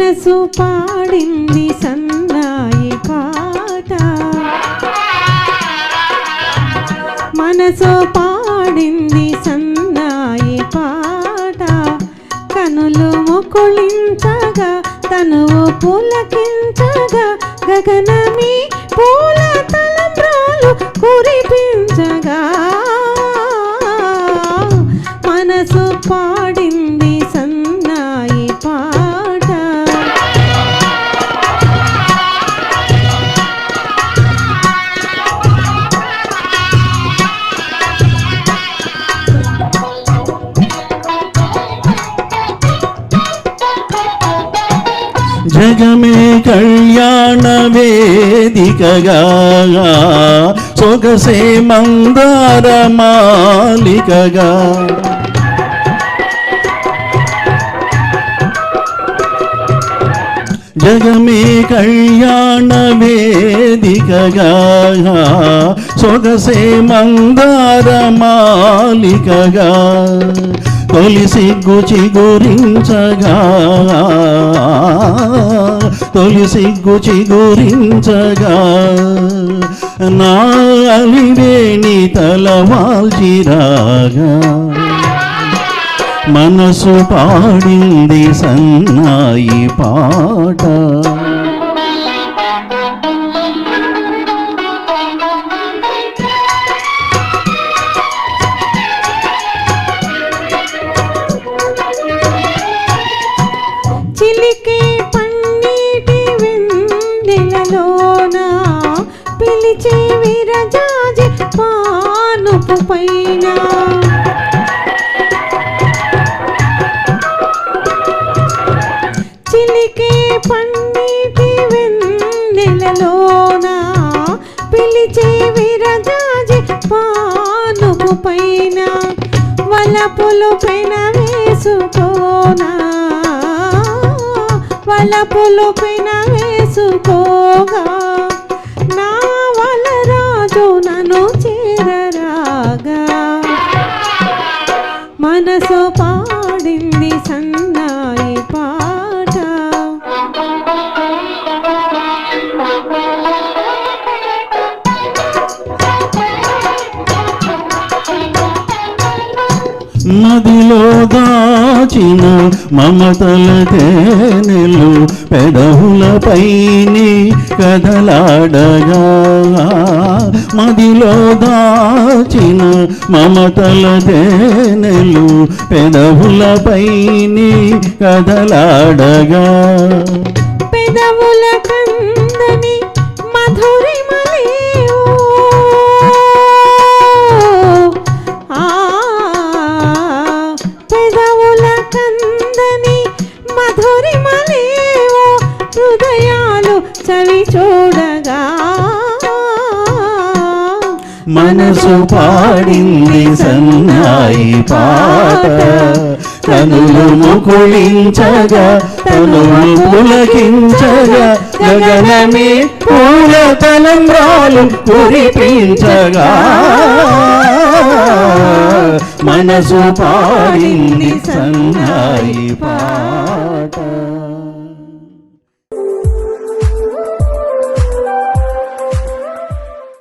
మనసు పాడింది సన్నాయి పాట. మనసు పాడింది సన్నాయి పాట. కనులు ముకుళించగా తనువు పులకించగా గగనమి పూల తలంబ్రాలు కురిపించగా. మనసు పా జగమే కళ్యాణ వేదికగా. సొగసే మందార మాలికగా. జగమే కళ్యాణ వేదికగా. సొగసే మందార మాలికగా. తొలిసి గుచి గురించగా. తొలిసి గుచి గురించగా. నా అలివేణి తలవాల్చిరాగా మనసు పాడింది సన్నాయి పాట. పిలికే పన్నీటి వెన్నెలలోన పిలిచే విరజాజి పానుపు పైన. చిలికే పన్నీటి వెన్నెలలోన పిలిచే విరజాజి పానుపు పైన. వలపులు పెన వేసుకోనా వలపులు పెన వేసుకోగా నా వల రాజు నన్ను చేరరాగా. మనసు పాడింది సంత నదిలో దాచిన మమతల తేనెలు పెదవులపైని కదలాడగా. మదిలో దాచిన మమతల తేనెలు పెదవులపైని కదలాడగా. పెదవుల కందని చవి చూడగా మనసు పాడింది సన్నాయి పాట. కనులు ముకుళించగా తనువు పులకించగా గగనమే పూల తలంబ్రాలు కురిపించగా. మనసు పాడింది సన్నాయి పాట.